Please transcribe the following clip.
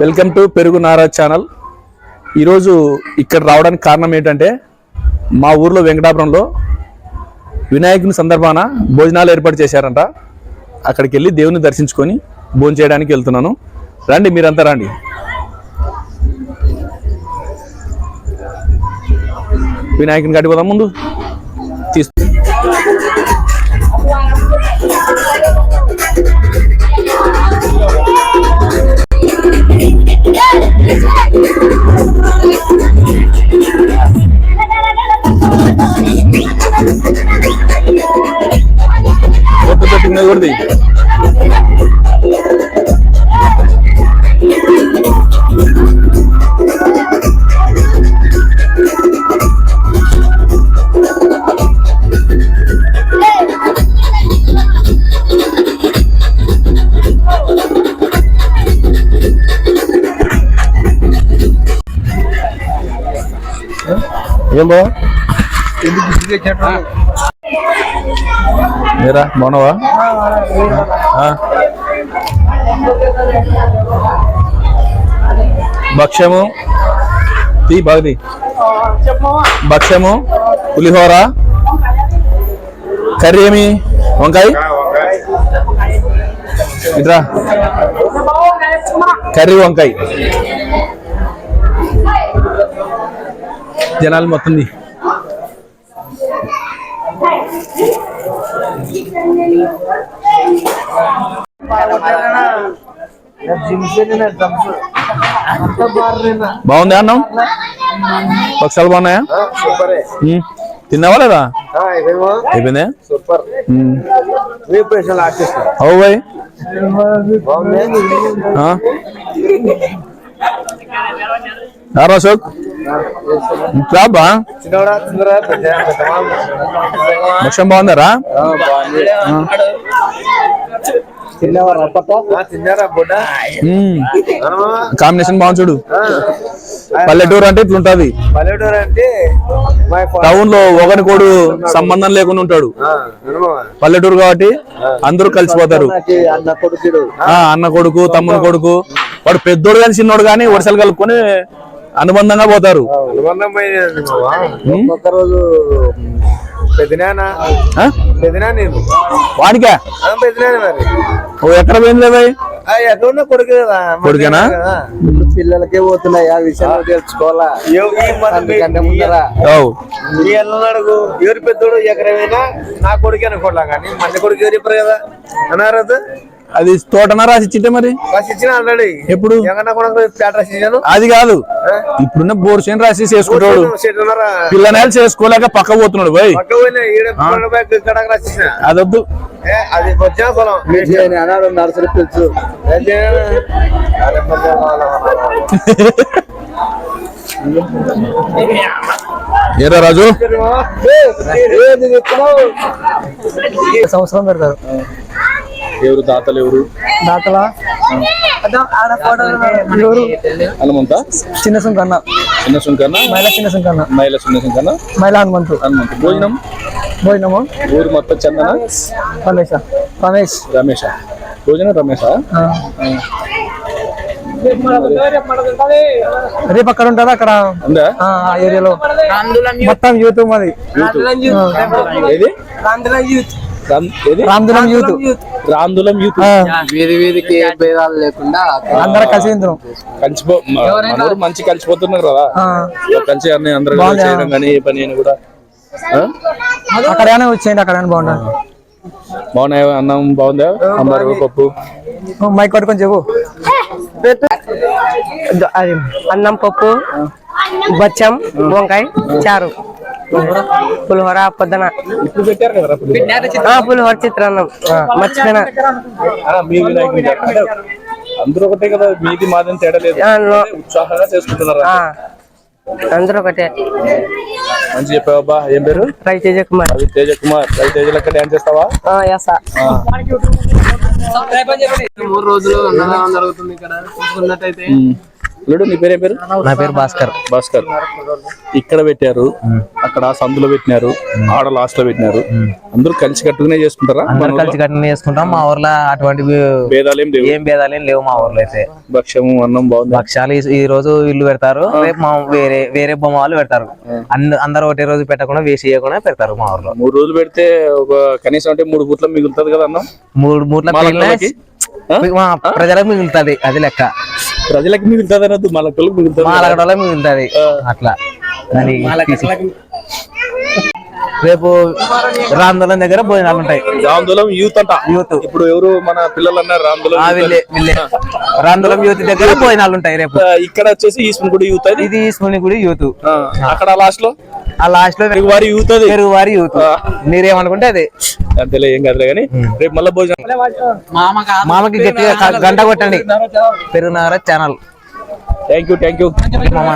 Welcome to పెరుగు Nara channel. ఈరోజు ఇక్కడ రావడానికి కారణం ఏంటంటే మా ఊర్లో వెంకటాపురంలో వినాయకుని సందర్భాన భోజనాలు ఏర్పాటు చేశారంట. అక్కడికి వెళ్ళి దేవుని దర్శించుకొని భోజనం చేయడానికి వెళ్తున్నాను. రండి మీరంతా రండి. వినాయకుని కట్టిపోదాం ముందు. తీసుకు కొత్త పెట్టింది కూడా తీ. ఏం బా మీరా? బాగున్నావా? భక్ష్యము? తీ బాగుది భక్ష్యము పులిహోర కర్రీ ఏమి? వంకాయ? ఇట్రా. కర్రీ వంకాయ. జనాలు మొత్తం బాగుందా అన్నం పక్షాలు బాగున్నాయా ఉమ్. తిన్నావా లేదా అయిపోయిందా సూపర్ ఉమ్. రీప్రెషన్ ఆర్టిస్ట్ అవు బాయ్ ఆ? యారా అశోక్ భక్ష్యం బాగుందారా. కాంబినేషన్ బాగుంది చూడు. పల్లెటూరు అంటే ఇట్లుంటది పల్లెటూరు అంటే టౌన్లో ఒకరికోడు సంబంధం లేకుండా ఉంటాడు. పల్లెటూరు కాబట్టి అందరూ కలిసిపోతారు. అన్న కొడుకు తమ్ముని కొడుకు. వాడు పెద్దోడు కానీ చిన్నోడు కానీ వరుసలు కలుపుకొని అనుబంధంగా పోతారు. ఎక్కడ పోయింది మరి కొడుకేనా? పిల్లలకే పోతున్నాయి ఆ విషయంలో తెలుసుకోవాలా? అడుగు. ఎవరి పెద్దోడు ఎకరమైనా నా కొడుకు అనుకోలే కానీ మన కొడుకు ఎవరు చెప్పారు కదా? అన్నారు అది తోటన రాసి ఇచ్చింటే మరి ఎప్పుడు? అది కాదు. ఇప్పుడున్న బోర్ చేను రాసి చేసుకుంటాడు. పిల్లనేలు చేసుకోలేక పక్క పోతున్నాడు ఇచ్చిన అదొద్దు. ఏ, అది వచ్చిన పొలం. అన్నాడు నర్సరీ పిలుచు. ఏరా రాజు? సంవత్సరం పెడతారు. ఎవరు తాతలు ఎవరు? దాతల? ఎవరు? హనుమంత? చిన్న సుంకన్న. చిన్న సుంకన్న? మైలా చిన్న సుంకన్న. మైల చిన్న సుంకన్న? మైలా హనుమంతు. హనుమంత. భోజనం? భోజనము. ఊరు మొత్తం చందన? రమేష్. రమేష్. రమేష. భోజనం రమేష. రేపు అక్కడ ఉంటుందా అక్కడ? ఉందా? ఆ ఏరియాలో. మొత్తం యూత్ మాది. ఏది? రామ్దులం యూత్. రాందులం యూత్. వీధి వీధికి భేదాలు లేకుండా అందరం కలిసి కలిసిపో మంచి కలిసిపోతున్నారు కదా. ఆ, కలిసి అన్ని అందరూ. చేయడం కానీ ఏ పని కూడా. ఆ? అక్కడైనా వచ్చేయండి అక్కడైనా బాగుంటుంది బాగున్నాయి? అన్నం బాగుందా? అమ్మారు పప్పు? మైక్ పట్టుకొని చెప్పు. అది అన్నం పప్పు బచ్చం వంకాయ చారు. పులిహోర పొద్దున పులిహోర? చిత్రాన్నం. మర్చిపోయినా. అందరూ ఒకటే కదా మీది మాదని తేడా లేదు. ఉత్సాహంగా చేసుకుంటున్నారు? అందరూ ఒకటే. మంచి ఏం పేరు? రవితేజ కుమార్ రవి తేజ కుమార్ రవి తేజ లెక్క డాన్స్ చేస్తావా? ఆ, యస మూడు రోజులు జరుగుతుంది ఇక్కడ. చూసుకున్నట్టయితే. లేడు నీ పేరే పేరు? నా పేరు భాస్కర్. భాస్కర్. ఇక్కడ పెట్టారు అక్కడ సందులో పెట్టినారు ఆడ లాస్ట్లో పెట్టినారు అందరూ కలిసి కట్టుకునే చేసుకుంటారా? అందరు కలిసి కట్టిన చేసుకుంటాం. మా ఊర్లో అటువంటి భేదాలు ఏం లేవు. ఏం భేదాలు ఏం లేవు మా ఊర్లో అయితే. భక్ష్యము అన్నం బాగుంది. భక్ష్యాలు ఈ- రోజు ఇల్లు పెడతారు. రేపు మా వేరే వేరే బొమ్మ వాళ్ళు పెడతారు. అంద- అందరూ ఒకటే రోజు పెట్టకుండా వేసి చేయకుండా పెడతారు మా ఊర్లో. మూడు రోజులు పెడితే ఒక కనీసం అంటే మూడు పూట్ల మిగులుతుంది కదా అన్నం? మూడు మూట్ల ప్రజలకు మిగులుతుంది అది లెక్క. ప్రజలకి మిగులుతుంది అనొద్దు మళ్ళీ మిగులుతుంది. మా లగడలో మిగులుతుంది అట్లా తీసి- రేపు రాందోళన దగ్గర భోజనాలు ఉంటాయి. రాందోళం యూత్ అంట. యూత్. ఇప్పుడు ఎవరు మన పిల్లలు అన్నారు రాందోళం రాందోళం యూత్. దగ్గర భోజనాలు ఉంటాయి రేపు. ఇక్కడ వచ్చేసి ఈస్మన్ కూడా యూత్ ఇది స్కూల్ గుడి యూత్. అక్కడ లాస్ట్లో ఆ లాస్ట్లో వారి యూత్ అది పెరుగు వారి యూత్ మీరేమనుకుంటే అది? అంతేలే ఏం కాదులే కానీ రేపు మళ్ళీ భోజనం. మామకి గట్టిగా గంట కొట్టండి. పెరుగునగర channel thank you thank you మామ.